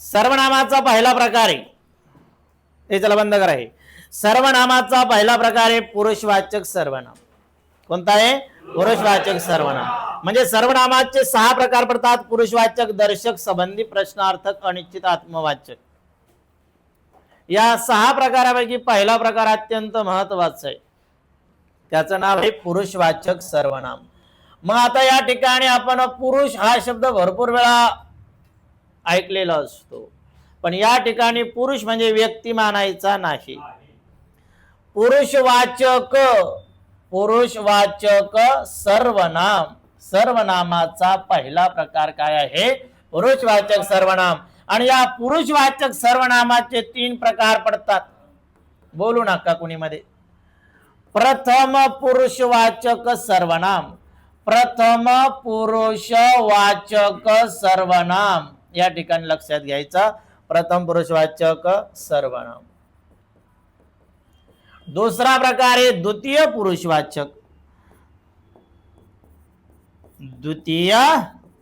सर्वनामाचा पहिला प्रकार आहे. हे चला बंद करा हे. सर्वनामाचा पहिला प्रकार आहे पुरुषवाचक सर्वनाम. कोणता आहे? पुरुषवाचक सर्वनाम. म्हणजे सर्वनामाचे सहा प्रकार पडतात. पुरुषवाचक दर्शक संबंधी प्रश्नार्थक अनिश्चित आत्मवाचक. या सहा प्रकारापैकी पहिला प्रकार अत्यंत महत्त्वाचा आहे. त्याचं नाव आहे पुरुषवाचक सर्वनाम. मग आता या ठिकाणी आपण पुरुष हा शब्द भरपूर वेळा ऐकलेला असतो. पण या ठिकाणी पुरुष म्हणजे व्यक्ती मानायचा नाही. पुरुषवाचक पुरुषवाचक सर्वनाम. सर्वनामाचा पहिला प्रकार काय आहे? पुरुषवाचक सर्वनाम. आणि या पुरुषवाचक सर्वनामाचे तीन प्रकार पडतात. बोलू नका कुणी मध्ये प्रथम पुरुषवाचक सर्वनाम. प्रथम पुरुषवाचक सर्वनाम. या ठिकाणी लक्षात घ्यायचा. प्रथम पुरुषवाचक सर्वनाम. दुसरा प्रकार आहे द्वितीय पुरुषवाचक द्वितीय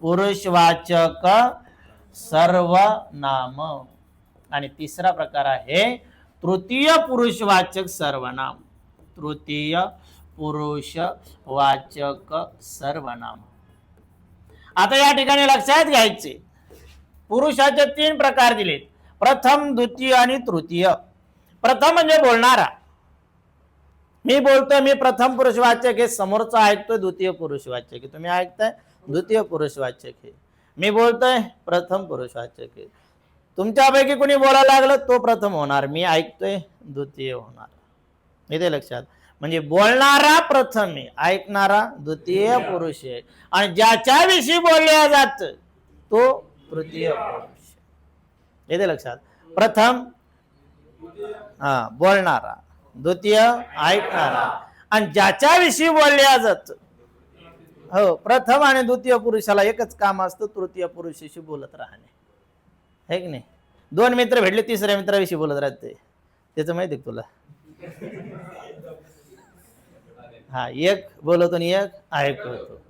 पुरुषवाचक सर्वनाम. आणि तिसरा प्रकार आहे तृतीय पुरुषवाचक सर्वनाम. तृतीय पुरुषवाचक सर्वनाम. आता या ठिकाणी लक्षात घ्यायचे. पुरुषाचे तीन प्रकार दिलेत. प्रथम द्वितीय आणि तृतीय. प्रथम म्हणजे बोलणारा. मी बोलतोय मी प्रथम पुरुषवाचक हे समोरचा ऐकतोय द्वितीय पुरुषवाचक हे तुम्ही ऐकताय द्वितीय पुरुषवाचक हे मी बोलतोय प्रथम पुरुषवाचक हे तुमच्यापैकी कोणी बोलायला लागलं तो प्रथम होणार. मी ऐकतोय द्वितीय होणार. इथे लक्षात. म्हणजे बोलणारा प्रथम आहे ऐकणारा द्वितीय पुरुष आहे. आणि ज्याच्याविषयी बोलल्या जात तो तृतीय पुरुष येते लक्षात. प्रथम हा बोलणारा. द्वितीय ऐकणारा. आणि ज्याच्याविषयी बोलल्या जात हो प्रथम आणि द्वितीय पुरुषाला एकच काम असतं तृतीय पुरुषाशी बोलत राहणे. है की नाही? दोन मित्र भेटले तिसऱ्या मित्राविषयी बोलत राहते त्याचं माहिती आहे तुला? हा एक बोलतो आणि एक ऐकतो.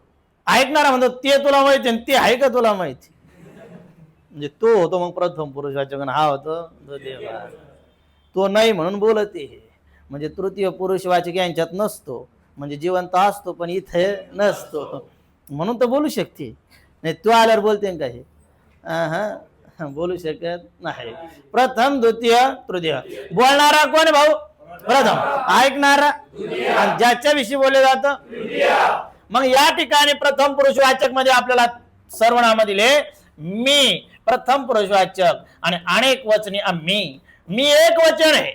ऐकणारा म्हणतो ते तुला माहिती आणि ते आहे का तुला माहिती? म्हणजे तो होतो मग प्रथम पुरुषवाचक आणि हा होतो तो पुरुष. तो नाही म्हणून बोलते हे म्हणजे तृतीय पुरुष वाचक यांच्यात नसतो. म्हणजे जिवंत असतो पण इथे नसतो. म्हणून तर बोलू शकते. नाही तू आल्यावर बोलते का हे? हा बोलू शकत नाही. प्रथम द्वितीय तृतीय. बोलणारा कोण भाऊ? प्रथम. ऐकणारा? आणि ज्याच्याविषयी बोलले जात? मग या ठिकाणी प्रथम पुरुषवाचकमध्ये आपल्याला सर्वनामधील दिले. मी प्रथम पुरुषवाचक आणि अनेक वचनी मी मी एक वचन आहे.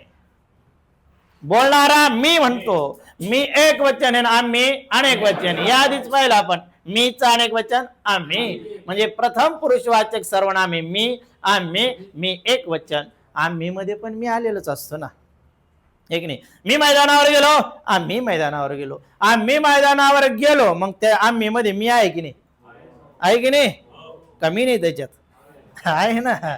बोलणारा मी म्हणतो. मी एक वचन आहे आम्ही अनेक वचन. या आधीच पाहिलं आपण. मीच अनेक वचन आम्ही. म्हणजे प्रथम पुरुषवाचक सर्वनामे. मी आम्ही मी एक वचन. आम्ही मध्ये पण मी आलेलोच असतो ना. एक नाही. मी मैदानावर गेलो आम्ही मैदानावर गेलो. आम्ही मैदानावर गेलो मग त्या आम्ही मध्ये मी आहे की नाही? आहे की नाही? कमी नाही त्याच्यात. आहे ना.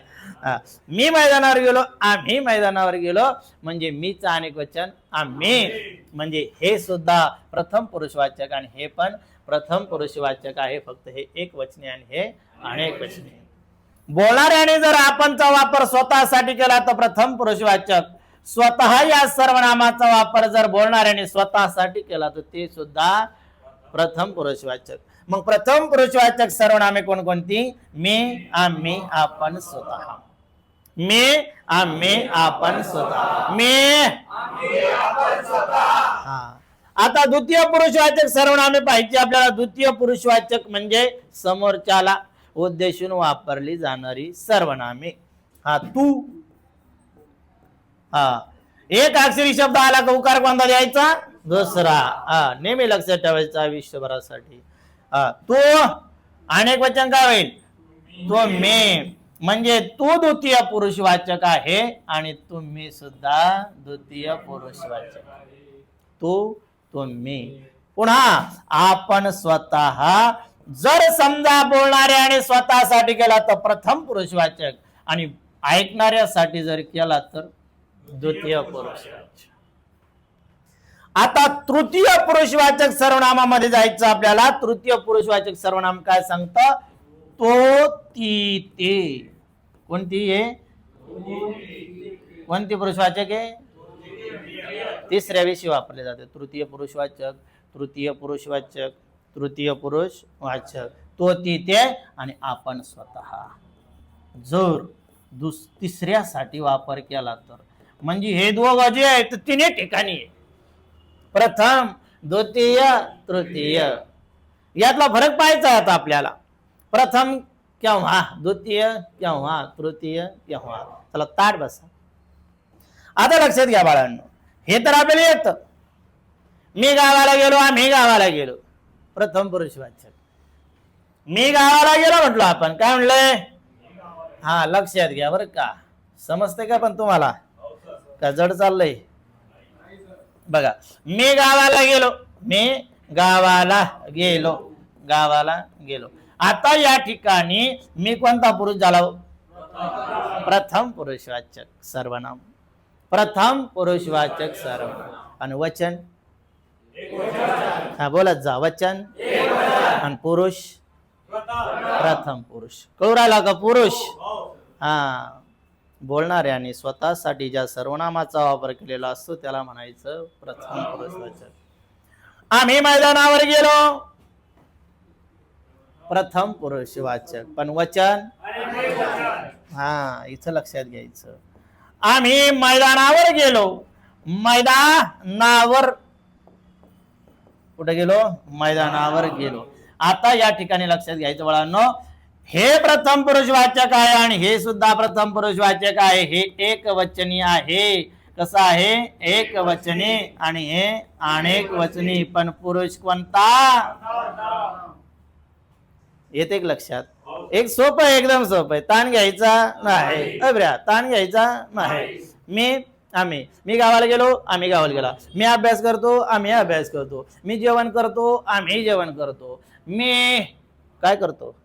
मी मैदानावर गेलो आम्ही मैदानावर गेलो. म्हणजे मीच अनेक वचन आम्ही. म्हणजे हे सुद्धा प्रथम पुरुषवाचक आणि हे पण प्रथम पुरुषवाचक आहे. फक्त हे एक वचने आणि हे अनेक वचने. बोलणाऱ्याने जर आपणचा वापर स्वतःसाठी केला तर प्रथम पुरुषवाचक स्वतः या सर्वनामाचा वापर जर बोलणाऱ्याने स्वतःसाठी केला तर ते सुद्धा प्रथम पुरुषवाचक मग प्रथम पुरुषवाचक सर्वनामे कोणकोणती मी आम्ही आपण स्वतः. मी आम्ही आपण स्वतः. मी हा. आता द्वितीय पुरुषवाचक सर्वनामे पाहिजे. आपल्याला द्वितीय पुरुषवाचक म्हणजे समोरच्याला उद्देशून वापरली जाणारी सर्वनामे. हा तू. हा. एक अक्षरी शब्द आला का? उकार कोणता द्यायचा? दुसरा. हा नेहमी लक्षात ठेवायचा आयुष्यभरासाठी. तो अनेक वचन काय होईल? तो मे म्हणजे तू द्वितीय पुरुषवाचक आहे आणि तुम्ही सुद्धा द्वितीय पुरुषवाचक तू तुम्ही पुन्हा आपण स्वतः जर समजा बोलणारे आणि स्वतःसाठी केला तर प्रथम पुरुषवाचक आणि ऐकणाऱ्यासाठी जर केला तर द्वितीय पुरुषवाचक आता तृतीय पुरुषवाचक सर्वनामामध्ये जायचं आपल्याला. तृतीय पुरुषवाचक सर्वनाम काय सांगतं? तो ती ते कोणती आहे कोणती पुरुषवाचक आहे तिसऱ्या विषयी वापरले जाते. तृतीय पुरुषवाचक तृतीय पुरुषवाचक तृतीय पुरुष वाचक. तो ती ते आणि आपण स्वतः. जर दुस तिसऱ्यासाठी वापर केला तर. म्हणजे हे दोघं जे आहेत तिने ठिकाणी आहे. प्रथम द्वितीय तृतीय. यातला फरक पाहायचा आता आपल्याला. प्रथम केव्हा द्वितीय केव्हा तृतीय केव्हा? चला ताट बसा. आता लक्षात घ्या बाळांनो हे तर आपल्याला येतं. मी गावाला गेलो आम्ही गावाला गेलो. प्रथम पुरुष वाचक. मी गावाला गेलो म्हटलो आपण काय म्हणलंय हा लक्षात घ्या बरं का. समजते का पण तुम्हाला? का जड चाललंय? बघा मी गावाला गेलो. मी गावाला गेलो. गावाला गेलो. आता या ठिकाणी मी कोणता पुरुष झाला हो? प्रथम पुरुषवाचक सर्वनाम. प्रथम पुरुषवाचक सर्वनाम. आणि वचन? हा बोलत जा. वचन? आणि पुरुष? प्रथम पुरुष. कळू राहिला का पुरुष? हा. बोलणाऱ्याने स्वतःसाठी ज्या सर्वनामाचा वापर केलेला असतो त्याला म्हणायचं प्रथम पुरुषवाचक आम्ही मैदानावर गेलो. प्रथम पुरुषवाचक पण वचन? हा इथं लक्षात घ्यायचं. आम्ही मैदानावर गेलो. मैदानावर कुठे गेलो? मैदानावर गेलो. आता या ठिकाणी लक्षात घ्यायचं बाळांनो हे प्रथम पुरुष वाचक आहे आणि हे सुद्धा प्रथम पुरुष वाचक आहे. हे एक वचनी आहे. कसं आहे? एक वचनी आणि हे अनेक वचनी पण पुरुष कोणता? येते लक्षात. एक सोपं आहे एकदम सोपं आहे. ताण घ्यायचा नाही. अब्र्या ताण घ्यायचा नाही. मी आम्ही. मी गावाला गेलो आम्ही गावाला गेला. मी अभ्यास करतो आम्ही अभ्यास करतो. मी जेवण करतो आम्ही जेवण करतो. मी काय करतो?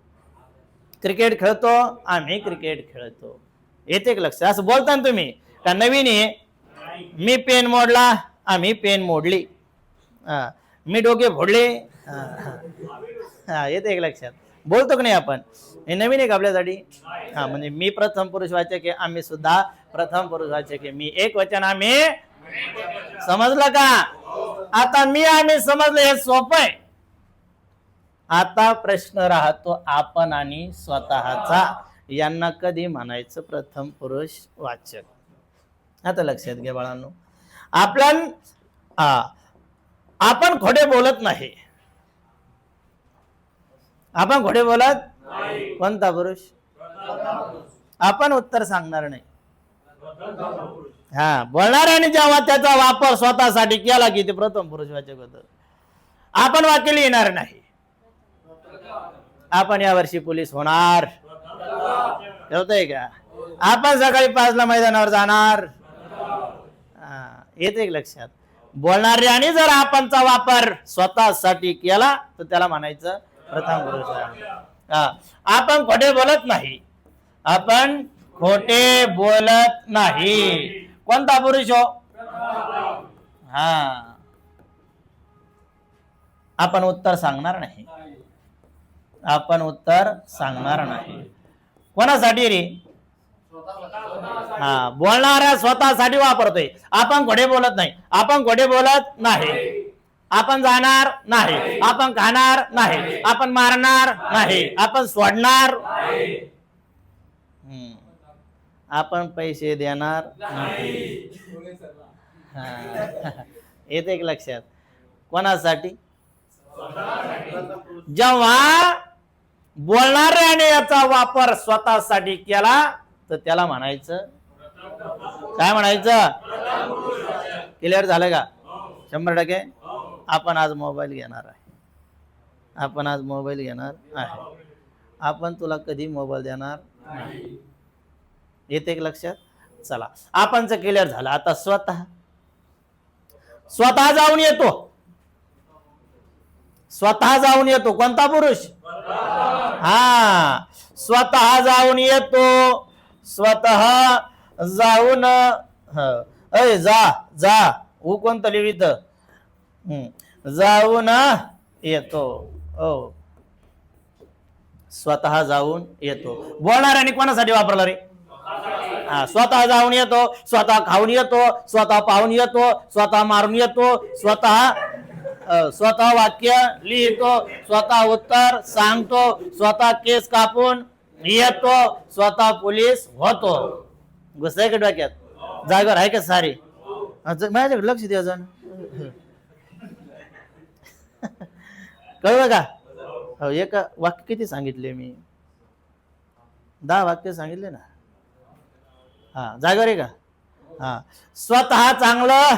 क्रिकेट खेळतो आम्ही क्रिकेट खेळतो. येते एक लक्ष? असं बोलता ना तुम्ही. का नवीन आहे? मी पेन मोडला आम्ही पेन मोडली. मी डोके फोडले. हा येते एक लक्षात? बोलतो की नाही आपण? हे नवीन आहे का आपल्यासाठी? हा म्हणजे मी प्रथम पुरुष वाचक आहे आम्ही सुद्धा प्रथम पुरुष वाचक आहे. मी एक वचन आम्ही समजलं का? आता मी आम्ही समजलं हे सोपं आहे. आता प्रश्न राहतो आपण आणि स्वतःचा. यांना कधी म्हणायचं प्रथम पुरुष वाचक? आता लक्षात घ्या बाळांनो. आपल्या हा, आपण खोटे बोलत नाही. आपण खोटे बोलत कोणता पुरुष? आपण उत्तर सांगणार नाही. हा बोलणाऱ्याने जेव्हा त्याचा वापर स्वतःसाठी केला की ते प्रथम पुरुष वाचक होत. आपण वाक्य लिहिणार नाही. आपण यावर्षी पोलीस होणार. ठेवतंय का? आपण सकाळी पाचला मैदानावर जाणार. येते लक्षात? लक्षात बोलणाऱ्याने जर आपणचा वापर स्वतःसाठी केला तर त्याला म्हणायचं प्रथम पुरुष हा आपण खोटे बोलत नाही. आपण खोटे बोलत नाही. कोणता पुरुष हो? हा. आपण उत्तर सांगणार नाही. आपण उत्तर सांगणार नाही. कोणासाठी रे? हा बोलणाऱ्या स्वतःसाठी वापरतोय. आपण घोडे बोलत नाही. आपण घोडे बोलत नाही. आपण जाणार नाही. आपण खाणार नाही. आपण मारणार नाही. आपण सोडणार आपण पैसे देणार हा. येते एक लक्षात. कोणासाठी? जेव्हा बोलणाऱ्याने याचा वापर स्वतःसाठी केला तर त्याला म्हणायचं. काय म्हणायचं? क्लिअर झालं का? शंभर टक्के? आपण आज मोबाईल घेणार आहे. आपण आज मोबाईल घेणार आहे. आपण तुला कधी मोबाईल देणार येते एक लक्षात? चला. आपणच क्लिअर झालं. आता स्वतः. स्वतः जाऊन येतो. स्वतः जाऊन येतो. कोणता पुरुष? हा. स्वतः जाऊन येतो. स्वतः जाऊन ह, अय जा जा. ऊ कोणतं लिहित? जाऊन येतो. हो स्वतः जाऊन येतो. बोलणाऱ्याने कोणासाठी वापरला रे? हा स्वतः जाऊन येतो. स्वतः खाऊन येतो. स्वतः पाहून येतो. स्वतः मारून येतो. स्वतः स्वतः वाक्य लिहितो स्वतः उत्तर सांगतो स्वतः केस कापून येतो स्वतः पोलीस होतो. घुसाय का डोक्यात? जागेवर आहे का सारे? माझ्याकडे लक्ष द्या जण कळलं का? हो एक वाक्य किती सांगितले मी? दहा वाक्य सांगितले ना? हा जागेवर आहे का? हा. स्वतः चांगलं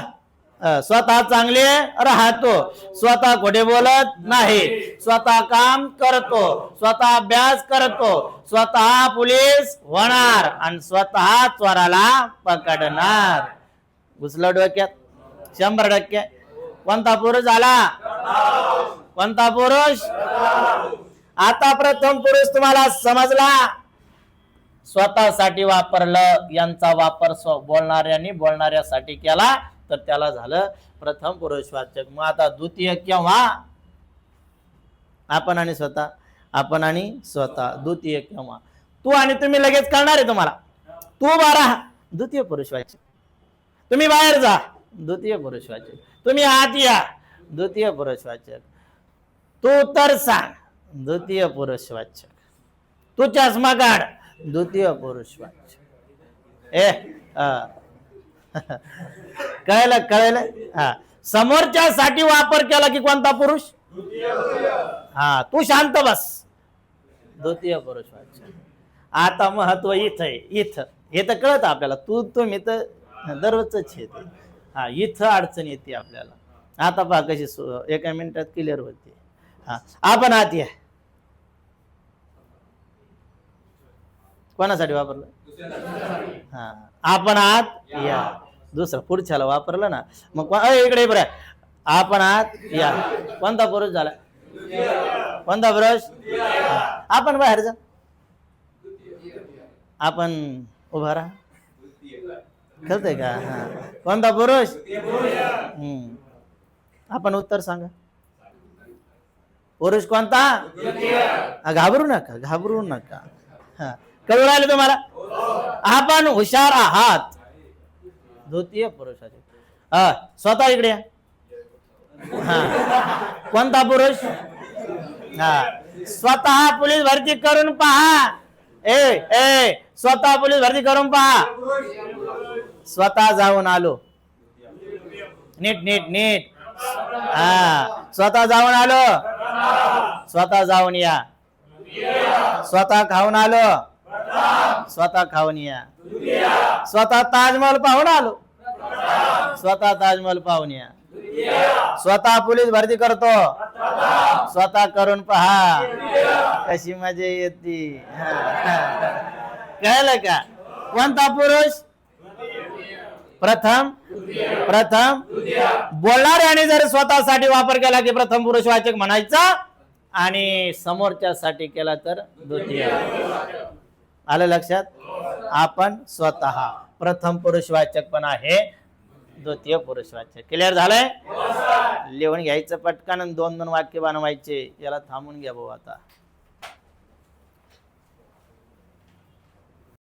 स्वतः चांगले राहतो. स्वतः खोटे बोलत नाही. स्वतः काम करतो. स्वतः अभ्यास करतो. स्वतः पोलीस होणार आणि स्वतः चोराला पकडणार. घुसलं डोक्यात. शंभर टक्के. कोणता पुरुष आला कोणता पुरुष? आता प्रथम पुरुष तुम्हाला समजला. स्वतःसाठी वापरलं यांचा वापर स्व- बोलणाऱ्यांनी बोलणाऱ्यासाठी केला. तर त्याला झालं प्रथम पुरुषवाचक. मग आता द्वितीय केव्हा? आपण आणि स्वतः. आपण आणि स्वतः. द्वितीय केव्हा? तू आणि तुम्ही लगेच करणार आहे तुम्हाला. तू बारा द्वितीय पुरुषवाचक. तुम्ही बाहेर जा. द्वितीय पुरुषवाचक. तुम्ही आत या. द्वितीय पुरुषवाचक. तू तर सांग. द्वितीय पुरुषवाचक. तू चष्मा काढ. द्वितीय पुरुषवाचक. ए कळलं कळलं हा. समोरच्यासाठी वापर केला की कोणता पुरुष? हा तू शांत बस. द्वितीय पुरुषवाचक आता महत्त्व इथं आहे इथं. हे तर कळत आपल्याला. तू तुम्ही तर दररोजच येते हा इथं अडचण येते आपल्याला. आता पहा कशी एका मिनिटात क्लिअर होते. हा आपण आत या. कोणासाठी वापरलं? हा. आपण आत या. दुसरं पुढच्याला वापरलं ना. मग इकडे बरं. आपण आत या. कोणता पुरुष झाला? कोणता पुरुष? आपण बाहेर जा. आपण उभा राहा. कळतंय का? हा. कोणता पुरुष? हम्म. आपण उत्तर सांगा. पुरुष कोणता? घाबरू नका घाबरू नका. हा. कळू राहिले तुम्हाला? आपण हुशार आहात. द्वितीय पुरुषाचे. स्वतः इकडे हा. कोणता पुरुष? हा. स्वतः पोलीस भरती करून पहा. ए ए स्वतः पोलीस भरती करून पहा. स्वतः जाऊन आलो. नीट नीट नीट. हा. स्वतः जाऊन आलो. स्वतः जाऊन या. स्वतः खाऊन आलो. स्वतः खाऊन या. स्वतः ताजमहल पाहून आलो. स्वतः ताजमहल पाहून या. स्वतः पोलीस भरती करतो. स्वतः करून पहा कशी मजा येते. कळलं का? कोणता पुरुष? प्रथम प्रथम बोलणाऱ्याने जर स्वतःसाठी वापर केला की प्रथम पुरुष वाचक म्हणायचा आणि समोरच्यासाठी केला तर द्वितीय. आलं लक्षात? आपण स्वतः. प्रथम पुरुषवाचक पण आहे. द्वितीय पुरुषवाचक क्लिअर झालंय? लिहून घ्यायचं पटकन दोन दोन वाक्य बनवायचे. याला थांबून घ्या भाऊ आता.